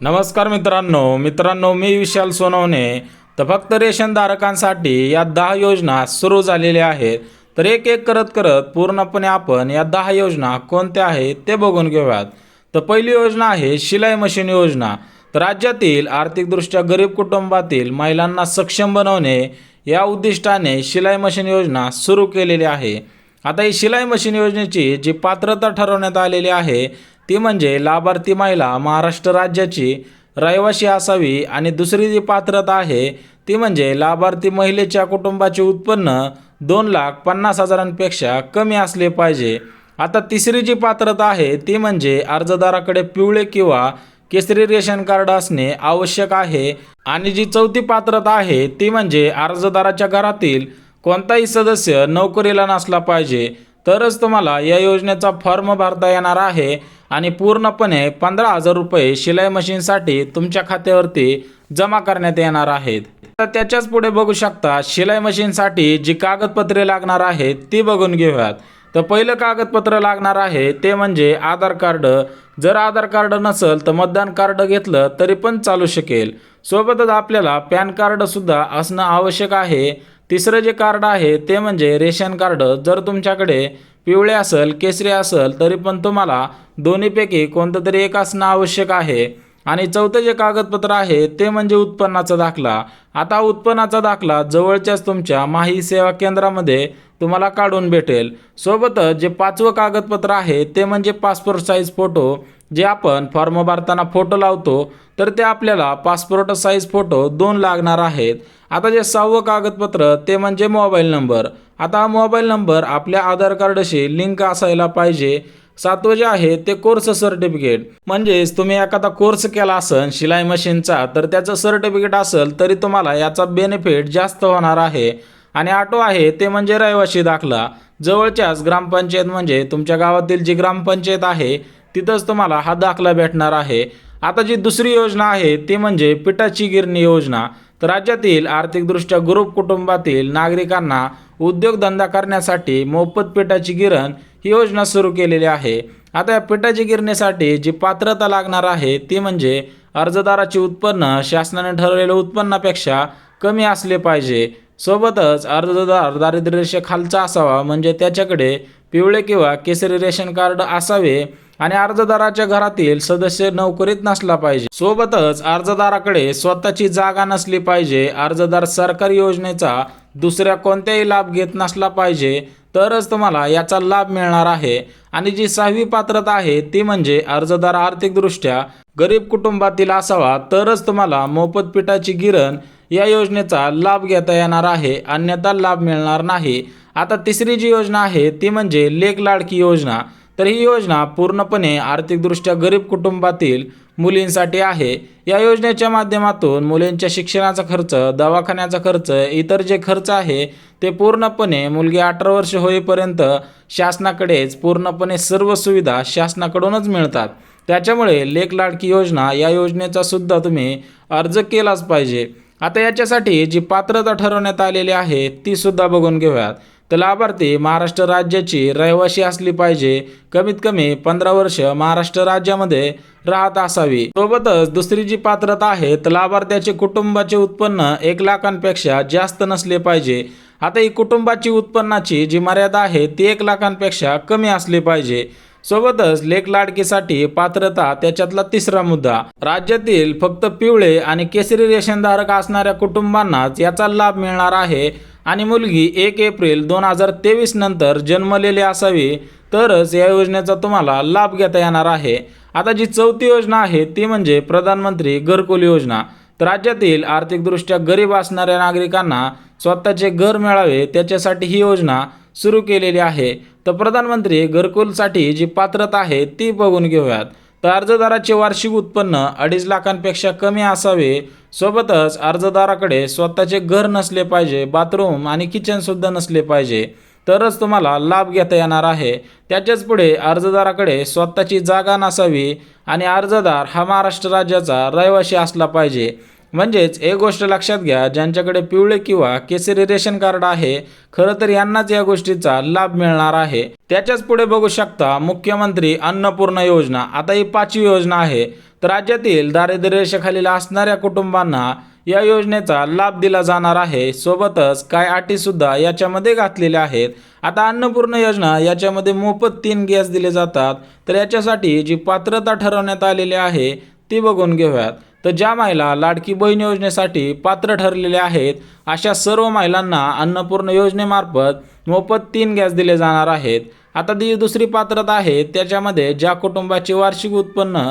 नमस्कार मित्रांनो. मित्रांनो मी विशाल सोनवणे. तर फक्त रेशनधारकांसाठी या दहा योजना सुरू झालेल्या आहेत. तर एक एक करत करत पूर्णपणे आपण या दहा योजना कोणत्या आहेत ते बघून घेऊयात. तर पहिली योजना आहे शिलाई मशीन योजना. तर राज्यातील आर्थिकदृष्ट्या गरीब कुटुंबातील महिलांना सक्षम बनवणे या उद्दिष्टाने शिलाई मशीन योजना सुरू केलेली आहे. आता ही शिलाई मशीन योजनेची जी पात्रता ठरवण्यात आलेली आहे ती म्हणजे लाभार्थी महिला महाराष्ट्र राज्याची रहिवासी असावी आणि दुसरी जी पात्रता आहे ती म्हणजे लाभार्थी महिलेच्या कुटुंबाचे उत्पन्न दोन लाख पन्नास हजारांपेक्षा कमी असले पाहिजे. आता तिसरी जी पात्रता आहे ती म्हणजे अर्जदाराकडे पिवळे किंवा केसरी रेशन कार्ड असणे आवश्यक आहे. आणि जी चौथी पात्रता आहे ती म्हणजे अर्जदाराच्या घरातील कोणताही सदस्य नोकरीला नसला पाहिजे. तरच तुम्हाला या योजनेचा फॉर्म भरता येणार आहे आणि पूर्णपणे पंधरा हजार रुपये शिलाई मशीनसाठी तुमच्या खात्यावरती जमा करण्यात येणार आहेत. तर त्याच्याच पुढे बघू शकता शिलाई मशीनसाठी जी कागदपत्रे लागणार आहेत ती बघून घेऊयात. तर पहिलं कागदपत्र लागणार आहे ते म्हणजे आधार कार्ड. जर आधार कार्ड नसेल तर मतदान कार्ड घेतलं तरी पण चालू शकेल. सोबतच आपल्याला पॅन कार्डसुद्धा असणं आवश्यक आहे. तिसरं जे कार्ड आहे ते म्हणजे रेशन कार्ड. जर तुमच्याकडे पिवळे असेल केसरी असेल तरी पण तुम्हाला दोन्हीपैकी कोणतं तरी एक असणं आवश्यक आहे. आणि चौथं जे कागदपत्र आहे ते म्हणजे उत्पन्नाचा दाखला. आता उत्पन्नाचा दाखला जवळच्याच तुमच्या माही सेवा केंद्रामध्ये तुम्हाला काढून भेटेल. सोबतच जे पाचवं कागदपत्र आहे ते म्हणजे पासपोर्ट साईज फोटो जे आपण फॉर्म भरताना फोटो लावतो तर ते आपल्याला पासपोर्ट साईज फोटो दोन लागणार आहेत. आता जे सहावं कागदपत्र ते म्हणजे मोबाईल नंबर. आता हा मोबाईल नंबर आपल्या आधार कार्डशी लिंक असायला पाहिजे. सातवं जे आहे ते कोर्स सर्टिफिकेट म्हणजेच तुम्ही एखादा कोर्स केला असेल शिलाई मशीनचा तर त्याचं सर्टिफिकेट असेल तरी तुम्हाला याचा बेनिफिट जास्त होणार आहे. आणि आठवं आहे ते म्हणजे रहिवासी दाखला. जवळच्याच ग्रामपंचायत म्हणजे तुमच्या गावातील जी ग्रामपंचायत आहे तिथंच तुम्हाला हा दाखला भेटणार आहे. आता जी दुसरी योजना आहे ती म्हणजे पिठाची गिरणी योजना. तर राज्यातील आर्थिकदृष्ट्या गरीब कुटुंबातील नागरिकांना उद्योगधंदा करण्यासाठी मोफत पिठाची गिरण ही योजना सुरू केलेली आहे. आता या पिठाची गिरणीसाठी जी पात्रता लागणार आहे ती म्हणजे अर्जदाराचे उत्पन्न शासनाने ठरवलेल्या उत्पन्नापेक्षा कमी असले पाहिजे. सोबतच अर्जदार दारिद्र्य रेषेखालचा असावा म्हणजे त्याच्याकडे पिवळे किंवा केसरी रेशन कार्ड असावे आणि अर्जदाराच्या घरातील सदस्य नोकरीत नसला पाहिजे. सोबतच अर्जदाराकडे स्वतःची जागा नसली पाहिजे. अर्जदार सरकारी योजनेचा दुसऱ्या कोणत्याही लाभ घेत नसला पाहिजे. तरच तुम्हाला याचा लाभ मिळणार आहे. आणि जी सहावी पात्रता आहे ती म्हणजे अर्जदार आर्थिकदृष्ट्या गरीब कुटुंबातील असावा. तरच तुम्हाला मोफत पिठाची गिरण या योजनेचा लाभ घेता येणार आहे अन्यथा लाभ मिळणार नाही. आता तिसरी जी योजना आहे ती म्हणजे लेख लाडकी योजना. तर ही योजना पूर्णपणे आर्थिकदृष्ट्या गरीब कुटुंबातील मुलींसाठी आहे. या योजनेच्या माध्यमातून मुलींच्या शिक्षणाचा खर्च दवाखान्याचा खर्च इतर जे खर्च आहे ते पूर्णपणे मुलगी अठरा वर्ष होईपर्यंत शासनाकडेच पूर्णपणे सर्व सुविधा शासनाकडूनच मिळतात. त्याच्यामुळे लेख लाडकी योजना या योजनेचा सुद्धा तुम्ही अर्ज केलाच पाहिजे. आता याच्यासाठी जी पात्रता ठरवण्यात आलेली आहे ती सुद्धा बघून घेऊयात. तर लाभार्थी महाराष्ट्र राज्याची रहिवासी असली पाहिजे. कमीत कमी पंधरा वर्ष महाराष्ट्र राज्यामध्ये राहत असावी. सोबतच दुसरी जी पात्रता आहे तर लाभार्थ्याचे कुटुंबाचे उत्पन्न एक लाखांपेक्षा जास्त नसले पाहिजे. आता ही कुटुंबाची उत्पन्नाची जी मर्यादा आहे ती एक लाखांपेक्षा कमी असली पाहिजे. सोबतच लेख लाडकीसाठी पात्रता त्याच्यातला तिसरा मुद्दा. राज्यातील फक्त पिवळे आणि केसरी रेशनधारक असणाऱ्या कुटुंबांनाच याचा लाभ मिळणार आहे. आणि मुलगी एक एप्रिल दोन हजार तेवीस नंतर जन्मलेली असावी तरच या योजनेचा तुम्हाला लाभ घेता येणार आहे. आता जी चौथी योजना आहे ती म्हणजे प्रधानमंत्री घरकुल योजना. तर राज्यातील आर्थिकदृष्ट्या गरीब असणाऱ्या नागरिकांना स्वतःचे घर मिळावे त्याच्यासाठी ही योजना सुरू केलेली आहे. तर प्रधानमंत्री घरकुलसाठी जी पात्रता आहे ती बघून घेऊयात. तर अर्जदाराचे वार्षिक उत्पन्न अडीच लाखांपेक्षा कमी असावे. सोबतच अर्जदाराकडे स्वतःचे घर नसले पाहिजे बाथरूम आणि किचनसुद्धा नसले पाहिजे. तरच तुम्हाला लाभ घेता येणार आहे. त्याच्याच पुढे अर्जदाराकडे स्वतःची जागा नसावी आणि अर्जदार हा महाराष्ट्र राज्याचा रहिवासी असला पाहिजे. म्हणजेच एक गोष्ट लक्षात घ्या ज्यांच्याकडे पिवळे किंवा केसरी रेशन कार्ड आहे खरं तर यांनाच या गोष्टीचा लाभ मिळणार आहे. त्याच्याच पुढे बघू शकता मुख्यमंत्री अन्नपूर्णा योजना. आता ही पाचवी योजना आहे. तर राज्यातील दारिद्र्य रेषेखालील असणाऱ्या कुटुंबांना या योजनेचा लाभ दिला जाणार आहे. सोबतच काय अटी सुद्धा याच्यामध्ये घातलेल्या आहेत. आता अन्नपूर्ण योजना याच्यामध्ये मोफत तीन गॅस दिले जातात. तर याच्यासाठी जी पात्रता ठरवण्यात आलेली आहे ती बघून घेऊयात. तर ज्या महिला लाडकी बहीण योजनेसाठी पात्र ठरलेल्या आहेत अशा सर्व महिलांना अन्नपूर्ण योजनेमार्फत मोफत तीन गॅस दिले जाणार आहेत. आता ती दुसरी पात्रता आहे त्याच्यामध्ये ज्या कुटुंबाचे वार्षिक उत्पन्न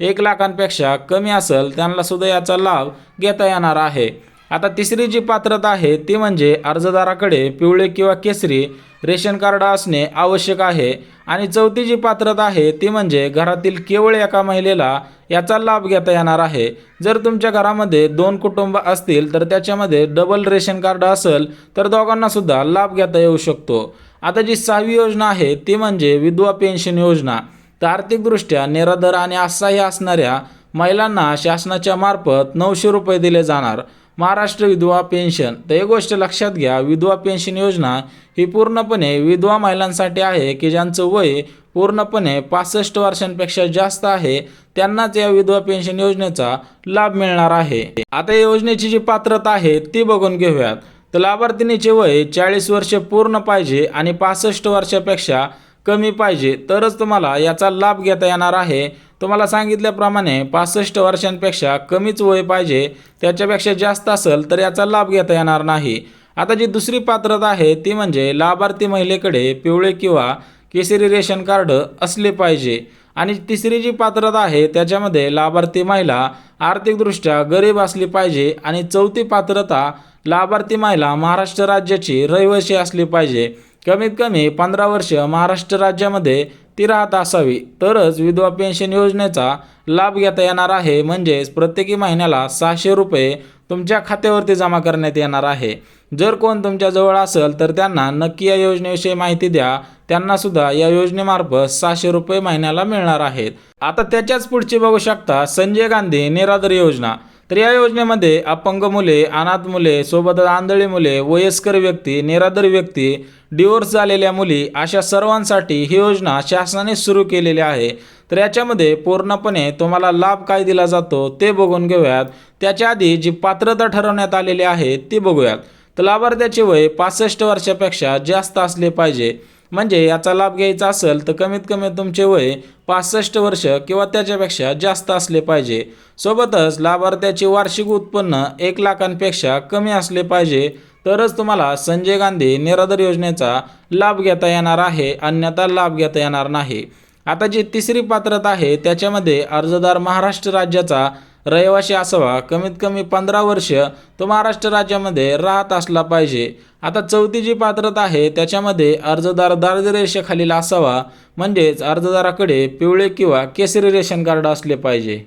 एक लाखांपेक्षा कमी असेल त्यांना सुद्धा याचा लाभ घेता येणार आहे. आता तिसरी जी पात्रता आहे ती म्हणजे अर्जदाराकडे पिवळे किंवा केसरी रेशन कार्ड असणे आवश्यक आहे. आणि चौथी जी पात्रता आहे ती म्हणजे घरातील केवळ एका महिलेला याचा लाभ घेता येणार आहे. जर तुमच्या घरामध्ये दोन कुटुंब असतील तर त्याच्यामध्ये डबल रेशन कार्ड असेल तर दोघांनासुद्धा लाभ घेता येऊ शकतो. आता जी सहावी योजना आहे ती म्हणजे विधवा पेन्शन योजना. तर आर्थिकदृष्ट्या निराधार आणि असहाय्य असणाऱ्या महिलांना शासनाच्या मार्फत नऊशे रुपये दिले जाणार. महाराष्ट्र विधवा पेन्शन. तर एक गोष्ट लक्षात घ्या विधवा पेन्शन योजना ही पूर्णपणे विधवा महिलांसाठी आहे की ज्यांचं वय पूर्णपणे पासष्ट वर्षांपेक्षा जास्त आहे त्यांनाच या विधवा पेन्शन योजनेचा लाभ मिळणार आहे. आता या योजनेची जी पात्रता आहे ती बघून घेऊयात. तर लाभार्थीनीचे वय चाळीस वर्षे पूर्ण पाहिजे आणि पासष्ट वर्षापेक्षा कमी पाहिजे तरच तुम्हाला याचा लाभ घेता येणार आहे. तुम्हाला सांगितल्याप्रमाणे पासष्ट वर्षांपेक्षा कमीच वय पाहिजे त्याच्यापेक्षा जास्त असेल तर याचा लाभ घेता येणार नाही. आता जी दुसरी पात्रता आहे ती म्हणजे लाभार्थी महिलेकडे पिवळे किंवा केसरी रेशन कार्ड असले पाहिजे. आणि तिसरी जी पात्रता आहे त्याच्यामध्ये लाभार्थी महिला आर्थिकदृष्ट्या गरीब असली पाहिजे आणि चौथी पात्रता लाभार्थी महिला महाराष्ट्र राज्याची रहिवासी असली पाहिजे. कमीत कमी पंधरा वर्ष महाराष्ट्र राज्यामध्ये ती राहत असावी. तरच विधवा पेन्शन योजनेचा लाभ घेता येणार आहे. म्हणजेच प्रत्येकी महिन्याला सहाशे रुपये तुमच्या खात्यावरती जमा करण्यात येणार आहे. जर कोण तुमच्याजवळ असेल तर त्यांना नक्की या योजनेविषयी माहिती द्या. त्यांनासुद्धा या योजनेमार्फत सहाशे रुपये महिन्याला मिळणार आहेत. आता त्याच्याच पुढची बघू शकता संजय गांधी निराधार योजना. तर या योजनेमध्ये अपंग मुले अनाथ मुले सोबत आंधळी मुले वयस्कर व्यक्ती निराधार व्यक्ती डिवोर्स झालेल्या मुली अशा सर्वांसाठी ही योजना शासनाने सुरू केलेली आहे. तर याच्यामध्ये पूर्णपणे तुम्हाला लाभ काय दिला जातो ते बघून घेऊयात. त्याच्या आधी जी पात्रता ठरवण्यात आलेली आहे ती बघूयात. तर लाभार्थ्याचे वय पासष्ट वर्षापेक्षा जास्त असले पाहिजे. म्हणजे याचा लाभ घ्यायचा असेल तर कमीत कमी तुमचे वय पासष्ट वर्ष किंवा त्याच्यापेक्षा जास्त असले पाहिजे. सोबतच लाभार्थ्याचे वार्षिक उत्पन्न एक लाखांपेक्षा कमी असले पाहिजे. तरच तुम्हाला संजय गांधी निराधार योजनेचा लाभ घेता येणार आहे अन्यथा लाभ घेता येणार नाही. आता जी तिसरी पात्रता आहे त्याच्यामध्ये अर्जदार महाराष्ट्र राज्याचा रहिवासी असावा. कमीत कमी पंधरा वर्ष तो महाराष्ट्र राज्यामध्ये राहत असला पाहिजे. आता चौथी जी पात्रता आहे त्याच्यामध्ये अर्जदार दारिद्र्य रेषेखालील असावा म्हणजेच अर्जदाराकडे पिवळे किंवा केसरी रेशन कार्ड असले पाहिजे.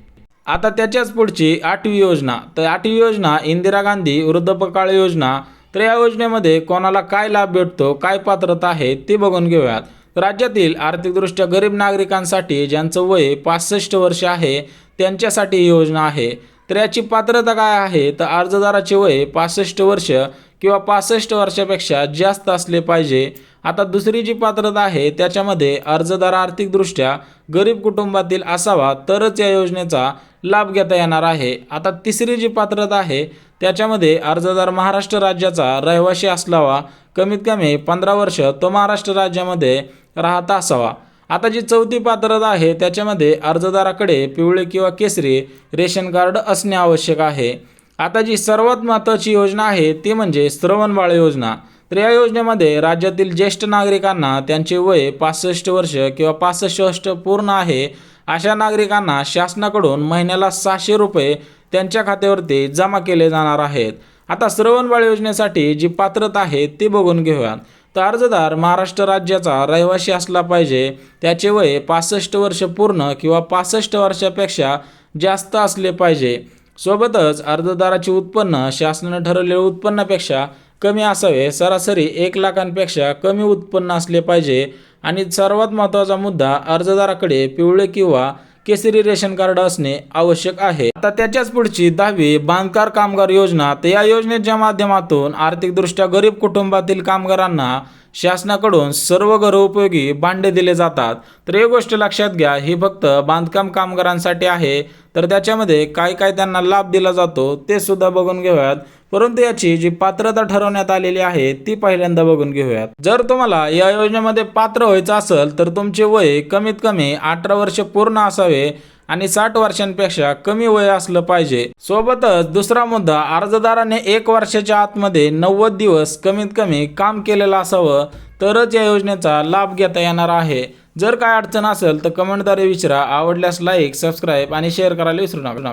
आता त्याच्याच पुढची आठवी योजना. तर आठवी योजना इंदिरा गांधी वृद्धपकाळ योजना. तर या योजनेमध्ये कोणाला काय लाभ भेटतो काय पात्रता आहे ती बघून घेऊयात. राज्यातील आर्थिकदृष्ट्या गरीब नागरिकांसाठी ज्यांचं वय पासष्ट वर्ष आहे त्यांच्यासाठी ही योजना आहे. तर याची पात्रता काय आहे? तर अर्जदाराचे वय पासष्ट वर्ष किंवा पासष्ट वर्षापेक्षा जास्त असले पाहिजे. आता दुसरी जी पात्रता आहे त्याच्यामध्ये अर्जदार आर्थिकदृष्ट्या गरीब कुटुंबातील असावा तरच या योजनेचा लाभ घेता येणार आहे. आता तिसरी जी पात्रता आहे त्याच्यामध्ये अर्जदार महाराष्ट्र राज्याचा रहिवासी असलावा कमीत कमी पंधरा वर्ष तो महाराष्ट्र राज्यामध्ये राहता असावा. आता जी चौथी पात्रता आहे त्याच्यामध्ये अर्जदाराकडे पिवळे किंवा केसरी रेशन कार्ड असणे आवश्यक आहे. आता जी सर्वात महत्त्वाची योजना आहे ती म्हणजे श्रवणबाळ योजना. तर या योजनेमध्ये राज्यातील ज्येष्ठ नागरिकांना त्यांचे वय पासष्ट वर्ष किंवा पासष्ट पूर्ण आहे अशा नागरिकांना शासनाकडून महिन्याला सहाशे रुपये त्यांच्या खात्यावरती जमा केले जाणार आहेत. आता श्रवणबाळ योजनेसाठी जी पात्रता आहे ती बघून घेऊयात तर अर्जदार महाराष्ट्र राज्याचा रहिवासी असला पाहिजे त्याचे वय पासष्ट वर्ष पूर्ण किंवा पासष्ट वर्षापेक्षा जास्त असले पाहिजे. सोबतच अर्जदाराचे उत्पन्न शासनाने ठरवलेल्या उत्पन्नापेक्षा कमी असावे सरासरी एक लाखांपेक्षा कमी उत्पन्न असले पाहिजे आणि सर्वात महत्त्वाचा मुद्दा अर्जदाराकडे पिवळे किंवा केसरी रेशन कार्ड असणे आवश्यक आहे. आता त्याच्याच पुढची दहावी बांधकार कामगार योजना. तर या योजनेच्या माध्यमातून आर्थिकदृष्ट्या गरीब कुटुंबातील कामगारांना शासनाकडून सर्व घरोपयोगी भांडे दिले जातात. तर ही गोष्ट लक्षात घ्या ही फक्त बांधकाम कामगारांसाठी आहे. तर त्याच्यामध्ये काय काय त्यांना लाभ दिला जातो ते सुद्धा बघून घेऊयात. परंतु याची जी पात्रता ठरवण्यात आलेली आहे ती पहिल्यांदा बघून घेऊयात. जर तुम्हाला या योजनेमध्ये पात्र व्हायचं असेल तर तुमचे वय कमीत कमी अठरा वर्ष पूर्ण असावे. आणि साठ वर्षांपेक्षा कमी वय असलं पाहिजे. सोबतच दुसरा मुद्दा अर्जदाराने एक वर्षाच्या आतमध्ये नव्वद दिवस कमीत कमी काम केलेलं असावं तरच या योजनेचा लाभ घेता येणार आहे. जर काय अडचण असेल तर कमेंटद्वारे विचारा. आवडल्यास लाईक सबस्क्राईब आणि शेअर करायला विसरू नका.